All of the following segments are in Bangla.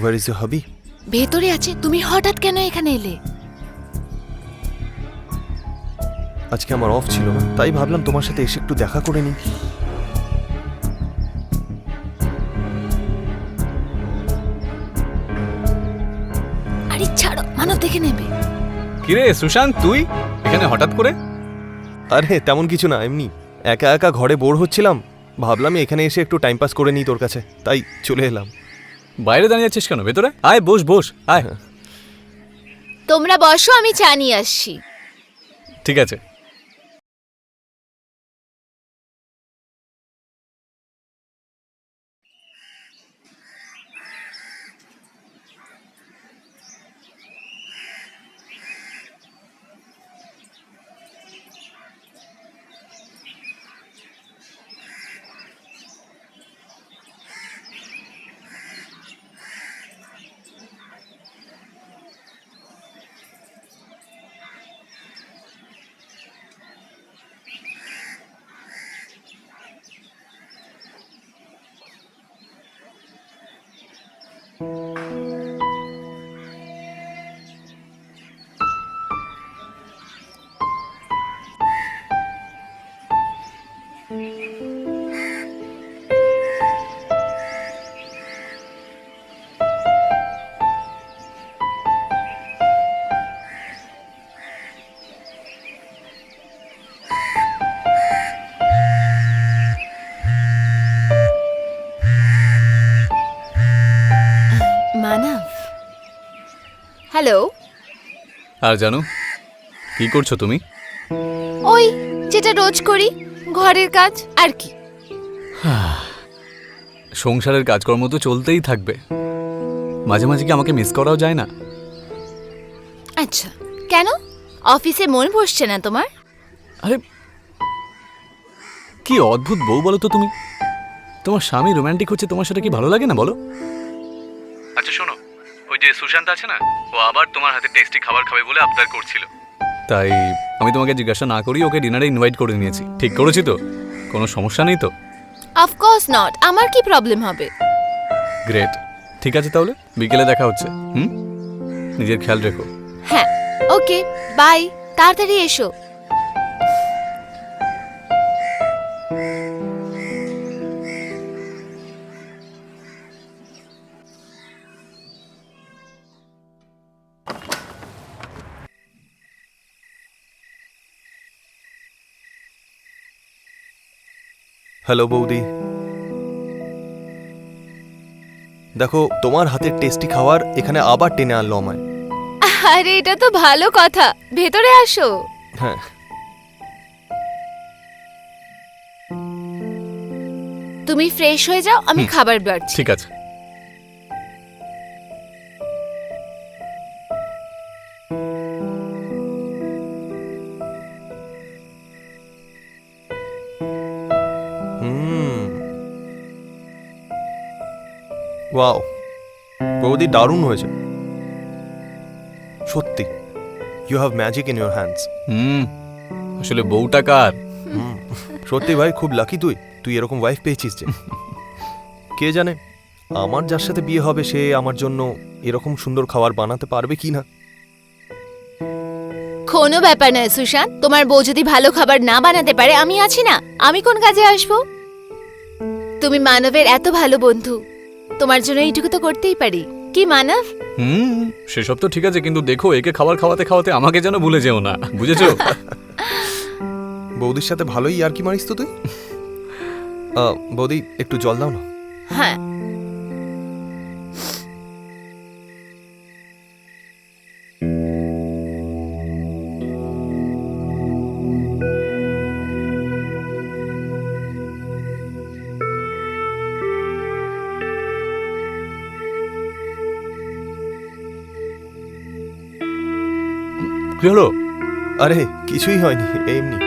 ওয়ার ইজ ইউ হবি ভেতরে আছে তুমি হঠাৎ কেন এখানে এলে? আজকে আমার অফ ছিল না তাই ভাবলাম তোমার সাথে এসে একটু দেখা করে নিই। আরে ছাড়ো মানব দেখে নেবে। কিরে সুশান্ত তুই? এখানে হঠাৎ করে? আরে তেমন কিছু না এমনি। একা একা ঘরে বোর হচ্ছিলাম ভাবলাম এখানে এসে একটু টাইম পাস করে নিই তোর কাছে তাই চলে এলাম। বাইরে দাঁড়িয়ে আছিস কেন? ভেতরে? আয় বস বস আয়। তোমরা বসো আমি চা নিয়ে আসছি। ঠিক আছে। মানব। হ্যালো? আর জানো কি করছ তুমি? ওই যেটা রোজ করি ঘরের কাজ আর কি? সংসারের কাজকর্ম তো চলতেই থাকবে। মাঝে মাঝে কি আমাকে মিস করাও যায় না? আচ্ছা কেন? অফিসে মন বসছে না তোমার? আরে কি অদ্ভুত বউ বলো তো তুমি। তোমার স্বামী রোমান্টিক হচ্ছে তোমার সাথে কি ভালো লাগে না বলো? আচ্ছা শোনো ওই যে সুশান্ত আছে না ও আবার তোমার হাতে টেস্টি খাবার খাবে বলে আবদার করছিল। তাই আমি তোমাকে জিজ্ঞাসা না করি ওকে ডিনারে ইনভাইট করে নিয়েছি। ঠিক করেছি তো? কোনো সমস্যা নেই তো? অফকোর্স নট আমার কি প্রবলেম হবে? গ্রেট ঠিক আছে তাহলে বিকেলে দেখা হচ্ছে হুম? নিজের খেয়াল রেখো। হ্যাঁ ওকে বাই তাড়াতাড়ি এসো। হ্যালো বৌদি। দেখো তোমার হাতের টেস্টি খাওয়ার এখানে আবার টেনে আনলো আমায়। আরে এটা তো ভালো কথা। ভেতরে আসো। হ্যাঁ। তুমি ফ্রেশ হয়ে যাও আমি খাবার বাড়ছি। ঠিক আছে। ওয়াও বৌদি দারুণ হয়েছে। সত্যি you have magic in your hands hmm আসলে বউটা কার? সত্যি ভাই খুব লাকি তুই। তুই এরকম ওয়াইফ পেয়েছিস যে। কে জানে আমার যার সাথে বিয়ে হবে সে আমার জন্য এরকম সুন্দর খাবার বানাতে পারবে কি না? কোনো ব্যাপার নয় সুশান্ত। তোমার বউ যদি ভালো খাবার না বানাতে পারে আমি আছি না। আমি কোন কাজে আসব? তুমি মানবের এত ভালো বন্ধু। তোমার জন্য এইটুকু তো করতেই পারি। কি মানব? হুম সেসব তো ঠিক আছে কিন্তু দেখো একে খাবার খাওয়াতে খাওয়াতে আমাকে যেন ভুলে যেও না বুঝেছ? বৌদির সাথে ভালোই আর কি মারিস তো তুই? আহ, বৌদি একটু জল দাও না। হ্যাঁ কি হলো? আরে কিছুই হয়নি এমনি।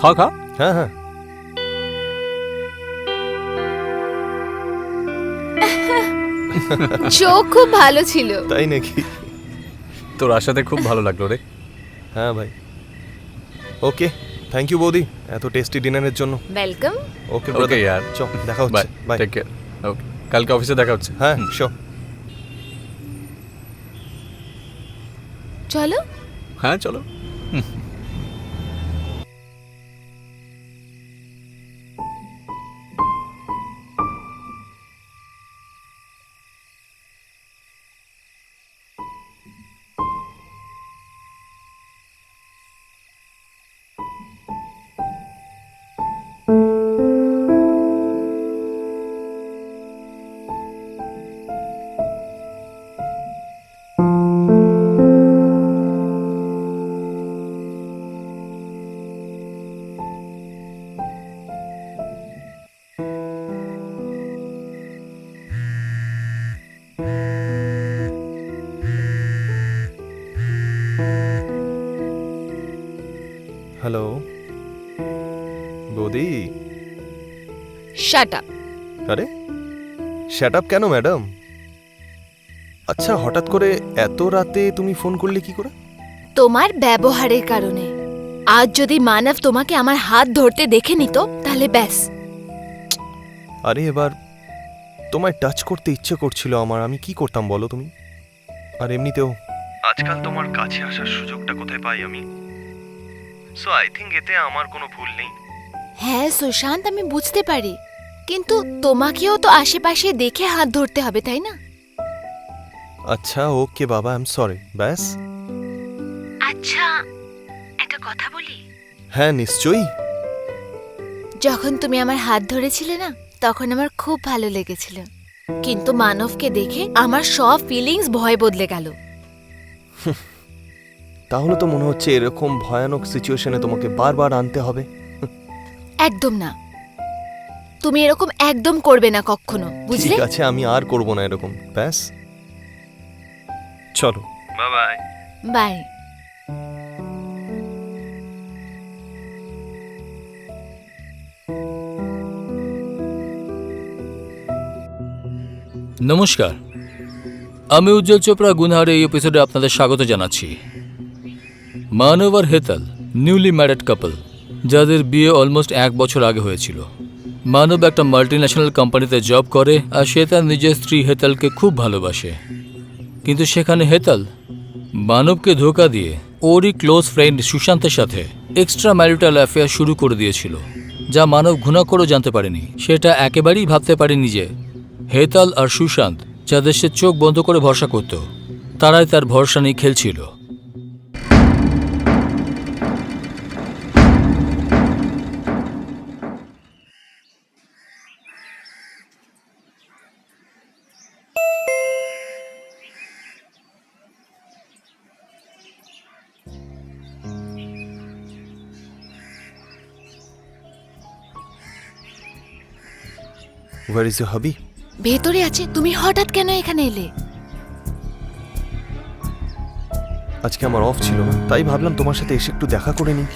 খা খা। হ্যাঁ হ্যাঁ। চোখ খুব ভালো ছিল। তাই নাকি? তোর আশাতে খুব ভালো লাগল রে। হ্যাঁ ভাই। ওকে থ্যাংক ইউ বৌদি এত টেস্টি ডিনারের জন্য। ওয়েলকাম ওকে ওকে ইয়ার। চ দেখা হচ্ছে বাই টেক কেয়ার ওকে কালকে অফিসে দেখা হচ্ছে। হ্যাঁ শিওর চলো। হ্যাঁ চলো। শাট আপ আরে শ্যাট আপ কেন ম্যাডাম আচ্ছা হঠাৎ করে এত রাতে তুমি ফোন করলে কি করে? তোমার ব্যবহারের কারণে। আজ যদি মানব তোমাকে আমার হাত ধরতে দেখে নিত তাহলে ব্যাস। আরে এবার তোমায় টাচ করতে ইচ্ছে করছিল আমার আমি কি করতাম বলো তুমি? আর এমনিতেও আজকাল তোমার কাছে আসার সুযোগটা কোথায় পাই আমি? সো আই থিঙ্ক এতে আমার কোনো ভুল নেই। হ্যাঁ সুশান্ত আমি বুঝতে পারি। কিন্তু তোমাকেও তো আশেপাশে দেখে হাত ধরতে হবে তাই না? আচ্ছা ওকে বাবা আই এম সরি ব্যাস। আচ্ছা একটা কথা বলি? হ্যাঁ নিশ্চয়ই। যখন তুমি আমার হাত ধরেছিলে না তখন আমার খুব ভালো লেগেছিল। কিন্তু মানবকে দেখে আমার সব ফিলিংস ভয় বদলে গেল। তাহলে তো মনে হচ্ছে এরকম ভয়ানক সিচুয়েশনে তোমাকে বারবার আনতে হবে। একদম না। তুমি এরকম একদম করবে না কখনো বুঝলে? ঠিক আছে আমি আর করব না এরকম। ব্যাস। চলো। Bye bye. বাই নমস্কার। আমি উজ্জ্বল চোপড়া গুনহার এই এপিসোডে আপনাদের স্বাগত জানাচ্ছি। মানব আর হেতাল নিউলি ম্যারেড কাপল যাদের বিয়ে অলমোস্ট এক বছর আগে হয়েছিল। মানব একটা মাল্টিন্যাশনাল কোম্পানিতে জব করে, আর সে তার নিজের স্ত্রী হেতালকে খুব ভালোবাসে। কিন্তু সেখানে হেতাল মানবকে ধোকা দিয়ে ওরই ক্লোজ ফ্রেন্ড সুশান্তের সাথে এক্সট্রা ম্যারিটাল অ্যাফেয়ার শুরু করে দিয়েছিল, যা মানব ঘুণা করেও জানতে পারেনি। সেটা একেবারেই ভাবতে পারেনি যে হেতাল আর সুশান্ত যাদের সে চোখ বন্ধ করে ভরসা করত, তারাই তার ভরসা নিয়ে খেলছিল। ওয়ার ইজ ইউ হাবি ভেতরে আছে। তুমি হঠাৎ কেন এখানে এলে? আজকে আমার অফ ছিল না তাই ভাবলাম তোমার সাথে এসে একটু দেখা করে নিই।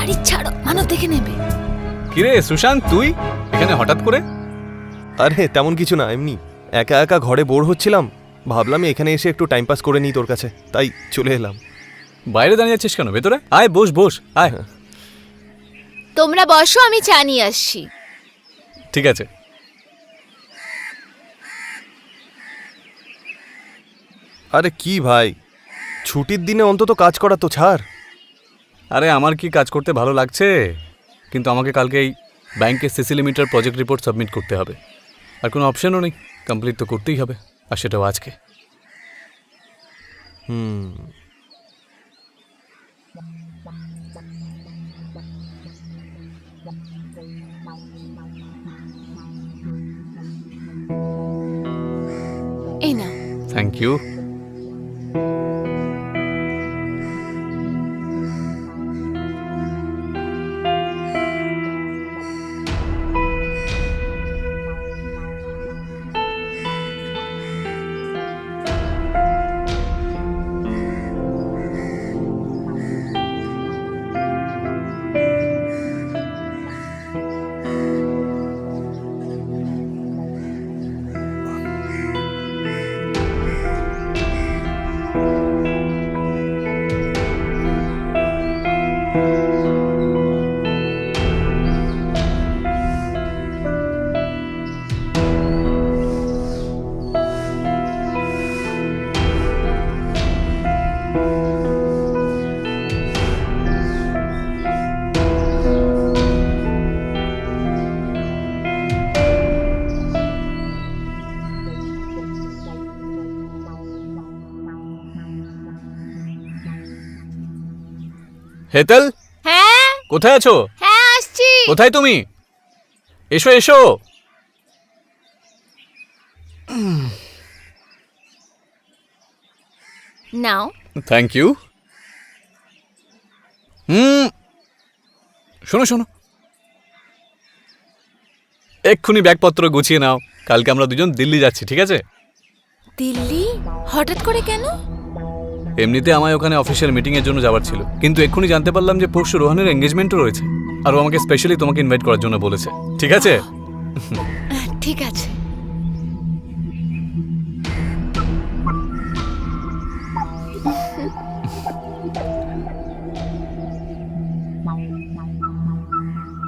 আরে ছাড়ো মানব দেখে নেবে। কিরে সুশান্ত তুই? এখানে হঠাৎ করে? আরে তেমন কিছু না এমনি। একা একা ঘরে বোর হচ্ছিলাম ভাবলাম এখানে এসে একটু টাইম পাস করে নিই তোর কাছে তাই চলে এলাম। বাইরে দাঁড়িয়ে আছিস কেন? ভেতরে? আয় বস বস আয়। তোমরা বসো আমি চা নিয়ে আসছি। ঠিক আছে। আরে কি ভাই? ছুটির দিনে অন্তত কাজ করা তো ছাড়। আরে আমার কি কাজ করতে ভালো লাগছে? কিন্তু আমাকে কালকে এই ব্যাংকের CC limiter project report submit করতে হবে। আর কোনো অপশনও নেই। কমপ্লিট তো করতেই হবে। আর সেটাও আজকে। হুম। Thank you Hetal? হ্যাঁ। কোথায় আছো? হ্যাঁ আসছি। কোথায় তুমি? এসো এসো। নাও। থ্যাংক ইউ হুম। শোনো শোনো। এক্ষুনি ব্যাগপত্র গুছিয়ে নাও। কালকে আমরা দুজন দিল্লি যাচ্ছি ঠিক আছে? দিল্লি? হঠাৎ করে কেন? এমনিতে আমায় ওখানে অফিসিয়াল মিটিংয়ের জন্য যাওয়ার ছিল। কিন্তু এক্ষুনি জানতে পারলাম যে পরশু রোহানের এঙ্গেজমেন্টও রয়েছে। আর ও আমাকে স্পেশালি তোমাকে ইনভাইট করার জন্য বলেছে। ঠিক আছে? ঠিক আছে।